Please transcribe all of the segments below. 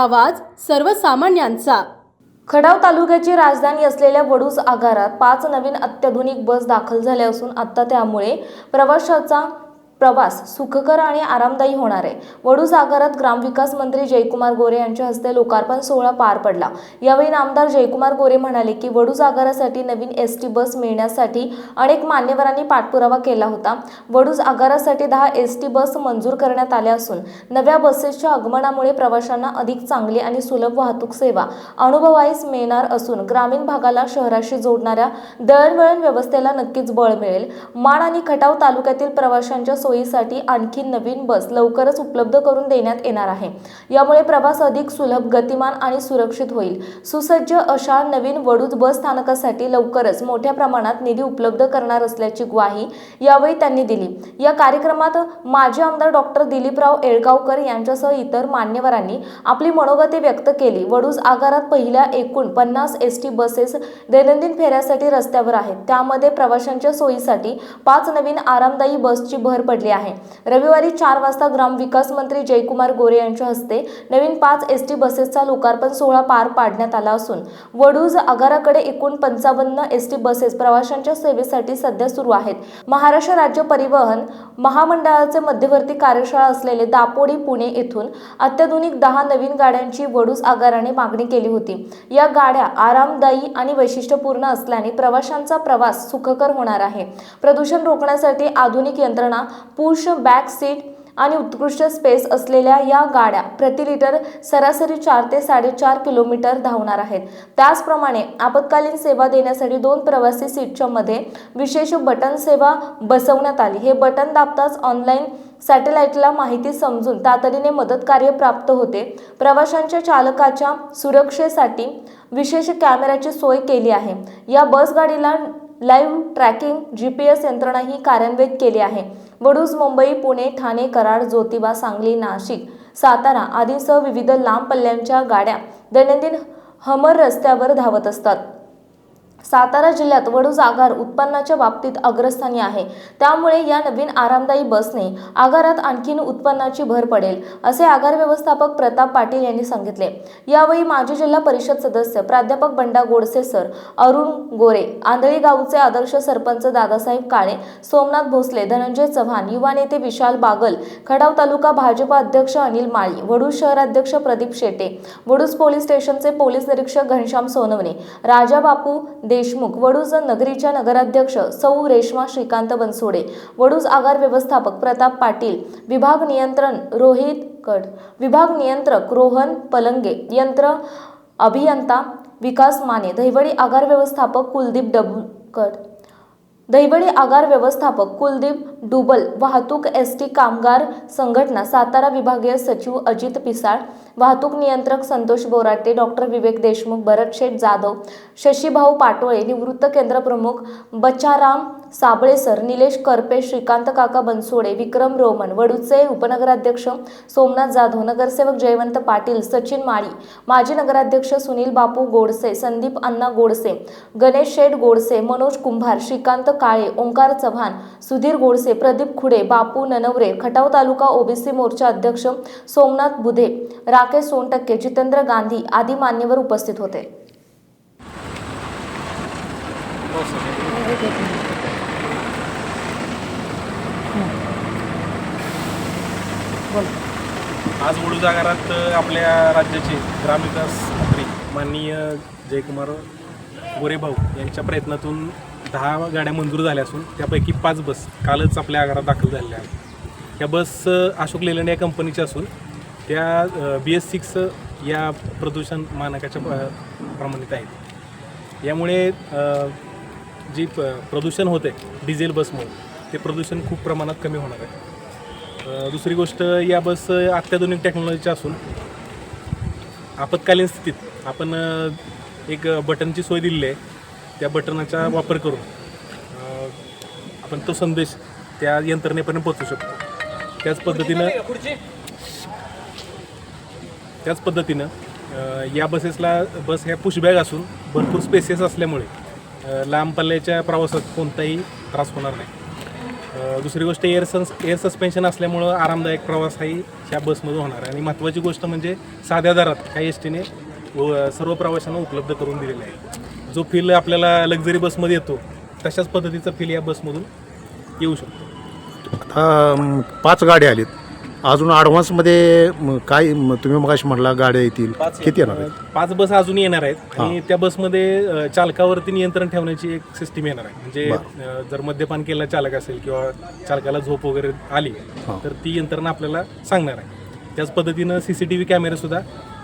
आवाज सर्वसामान्यांचा. खडाव तालुक्याची राजधानी असलेल्या वडूज आगारात पाच नवीन अत्याधुनिक बस दाखल झाल्या असून आता त्यामुळे प्रवाशाचा प्रवास सुखकर आणि आरामदायी होणार आहे. वडूज आगारात ग्रामविकास मंत्री जयकुमार गोरे यांच्या हस्ते लोकार्पण सोहळा पार पडला. यावेळी नामदार जयकुमार गोरे म्हणाले की वडूज आगारासाठी नवीन एस टी बस मिळण्यासाठी अनेक मान्यवरांनी पाठपुरावा केला होता. वडूज आगारासाठी दहा एस टी बस मंजूर करण्यात आल्या असून नव्या बसेसच्या आगमनामुळे प्रवाशांना अधिक चांगली आणि सुलभ वाहतूक सेवा अनुभवाईस मिळणार असून ग्रामीण भागाला शहराशी जोडणाऱ्या दळणवळण व्यवस्थेला नक्कीच बळ मिळेल. माण आणि खटाव तालुक्यातील प्रवाशांच्या सोयीसाठी आणखी नवीन बस लवकरच उपलब्ध करून देण्यात येणार आहे. यामुळे प्रवास अधिक सुलभ गतिमान आणि सुरक्षित होईल. सुसज्ज अशा नवीन वडूज बस स्थानकासाठी लवकरच मोठ्या प्रमाणात निधी उपलब्ध करणार असल्याची ग्वाही यावेळी त्यांनी दिली. या कार्यक्रमात माजी आमदार डॉक्टर दिलीपराव येळगावकर यांच्यासह इतर मान्यवरांनी आपली मनोगते व्यक्त केली. वडूज आगारात पहिल्या एकूण पन्नास एस टी बसेस दैनंदिन फेऱ्यासाठी रस्त्यावर आहेत. त्यामध्ये प्रवाशांच्या सोयीसाठी पाच नवीन आरामदायी बसची भर पडली. आहे. रविवारी चार वाजता ग्रामविकास मंत्री जयकुमार गोरे यांच्या हस्ते नवीन पाच एस टी बसेसचा लोकार्पण सोहळा पार पाडण्यात आला असून वडूज आगाराकडे एकूण पंचावन्न एस टी बसेस प्रवाशांच्या सेवेसाठी सध्या सुरू आहेत. महाराष्ट्र राज्य परिवहन महामंडळाचे मध्यवर्ती कार्यशाळा असलेले दापोडी पुणे येथून अत्याधुनिक दहा नवीन गाड्यांची वडूज आगाराने मागणी केली होती. या गाड्या आरामदायी आणि वैशिष्ट्यपूर्ण असल्याने प्रवाशांचा प्रवास सुखकर होणार आहे. प्रदूषण रोखण्यासाठी आधुनिक यंत्रणा पुश बॅक सीट आणि उत्कृष्ट स्पेस असलेल्या या गाड्या प्रति लिटर सरासरी चार ते साडेचार किलोमीटर धावणार आहेत. त्याचप्रमाणे आपत्कालीन सेवा देण्यासाठी दोन प्रवासी सीटच्या मध्ये विशेष बटन सेवा बसवण्यात आली. हे बटन दाबताच ऑनलाईन सॅटेलाइटला माहिती समजून तातडीने मदत कार्य प्राप्त होते. प्रवाशांच्या चालकाच्या सुरक्षेसाठी विशेष कॅमेऱ्याची सोय केली आहे. या बस गाडीला live tracking G P S यंत्रणाही कार्यान्वित केली आहे. वडूज मुंबई पुणे ठाणे कराड ज्योतिबा सांगली नाशिक सातारा आदींसह विविध लांब पल्ल्यांच्या गाड्या दैनंदिन हमर रस्त्यावर धावत असतात. सातारा जिल्ह्यात वडूज आगार उत्पन्नाच्या बाबतीत अग्रस्थानी आहे. त्यामुळे या नवीन आरामदायी बसने आगारात आणखीन उत्पन्नाची भर पडेल असे आगार व्यवस्थापक प्रताप पाटील यांनी सांगितले. यावेळी माजी जिल्हा परिषद सदस्य प्राध्यापक बंडा गोडसे सर अरुण गोरे आंधळी गावचे आदर्श सरपंच दादासाहेब काळे सोमनाथ भोसले धनंजय चव्हाण युवा नेते विशाल बागल खडाव तालुका भाजपा अध्यक्ष अनिल माळी वडूज शहराध्यक्ष प्रदीप शेटे वडूज पोलीस स्टेशनचे पोलीस निरीक्षक घनश्याम सोनवणे राजा बापू देशमुख वडूज नगरीच्या नगराध्यक्ष सौ रेश्मा श्रीकांत बनसोडे वडूज आगार व्यवस्थापक प्रताप पाटील विभाग नियंत्रण रोहित कड विभाग नियंत्रक रोहन पलंगे यंत्र अभियंता विकास माने दहिवडी आगार व्यवस्थापक कुलदीप डबकड दहिवडी आगार व्यवस्थापक कुलदीप डुबल वाहतूक एस टी कामगार संघटना सातारा विभागीय सचिव अजित पिसाळ वाहतूक नियंत्रक संतोष बोराटे डॉक्टर विवेक देशमुख भरत शेठ जाधव शशीभाऊ पाटोळे निवृत्त केंद्र प्रमुख बच्चाराम साबळेसर निलेश करपे श्रीकांत काका बनसोडे विक्रम रोमन वडूचे उपनगराध्यक्ष सोमनाथ जाधव नगरसेवक जयवंत पाटील सचिन माळी माजी नगराध्यक्ष सुनील बापू गोडसे संदीप अण्णा गोडसे गणेश शेठ गोडसे मनोज कुंभार श्रीकांत काळे ओंकार चव्हाण सुधीर गोडसे प्रदीप खुडे बापू ननवरे खटाव तालुका ओबीसी मोर्चा अध्यक्ष सोमनाथ बुधे राकेश सोनटक्के जितेंद्र गांधी आदी मान्यवर उपस्थित होते. आज वडूज आपल्या राज्याचे ग्रामविकास मंत्री माननीय जयकुमार गोरेभाऊ यांच्या प्रयत्नातून दहा गाड्या मंजूर झाल्या असून त्यापैकी पाच बस कालच आपल्या आगारात दाखल झालेल्या आहेत. या बस अशोक लेलंड या कंपनीच्या असून त्या बी एस सिक्स या प्रदूषण मानकाच्या प्र- प्रमाणित आहेत. यामुळे जी प प्रदूषण होते डिझेल बसमुळे ते प्रदूषण खूप प्रमाणात कमी होणार आहे. दुसरी गोष्ट या बस अत्याधुनिक टेक्नॉलॉजीच्या असून आपत्कालीन स्थितीत आपण एक बटनची सोय दिलेली आहे. त्या बटनाचा वापर करून आपण तो संदेश त्या यंत्रणेपर्यंत पोहोचू शकतो. त्याच पद्धतीनं त्याच पद्धतीनं या बसेसला बस ह्या पुशबॅग असून भरपूर स्पेसेस असल्यामुळे लांब पल्ल्याच्या प्रवासात कोणताही त्रास होणार नाही. दुसरी गोष्ट एअर सन्स एअर सस्पेन्शन असल्यामुळं आरामदायक प्रवासही ह्या बसमधून होणार. आहे आणि महत्त्वाची गोष्ट म्हणजे साध्या दरात काही एस टीने सर्व प्रवाशांना उपलब्ध करून दिलेला आहे. जो फील आपल्याला लक्झरी बसमध्ये येतो तशाच पद्धतीचा फील या बसमधून येऊ शकतो. आता पाच गाड्या आलीत. अजून ॲडव्हान्समध्ये काय म, तुम्ही मग म्हटला गाड्या येतील. किती येणार आहेत? पाच बस अजून येणार आहेत. आणि त्या बसमध्ये अ, चालकावरती नियंत्रण ठेवण्याची एक सिस्टीम येणार आहे. म्हणजे अ, जर मद्यपान केलेला चालक असेल किंवा चालकाला झोप वगैरे आली तर ती यंत्रणा आपल्याला सांगणार आहे. त्याच पद्धतीनं सी सी टी व्ही कॅमेरे सुद्धा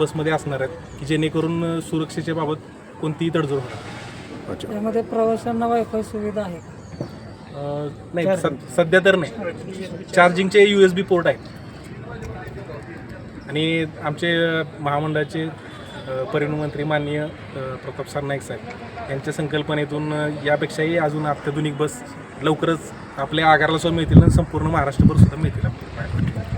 बसमध्ये असणार आहेत की जेणेकरून अ, सुरक्षेच्या बाबत कोणतीही तडजोड होणार. अच्छा. त्यामध्ये प्रवाशांना वायफाय सुविधा आहे. का? अ, नाही सद- सध्या तर नाही. चार्जिंगचे यू एस बी पोर्ट आहेत. आणि आमचे अ, महामंडळाचे अ, परिवहन मंत्री माननीय अ, प्रताप सरनाईक साहेब यांच्या संकल्पनेतून अ, यापेक्षाही अजून अत्याधुनिक बस लवकरच आपल्या आगाराला सुद्धा मिळतील आणि संपूर्ण महाराष्ट्रभर सुद्धा मिळतील. आपल्याला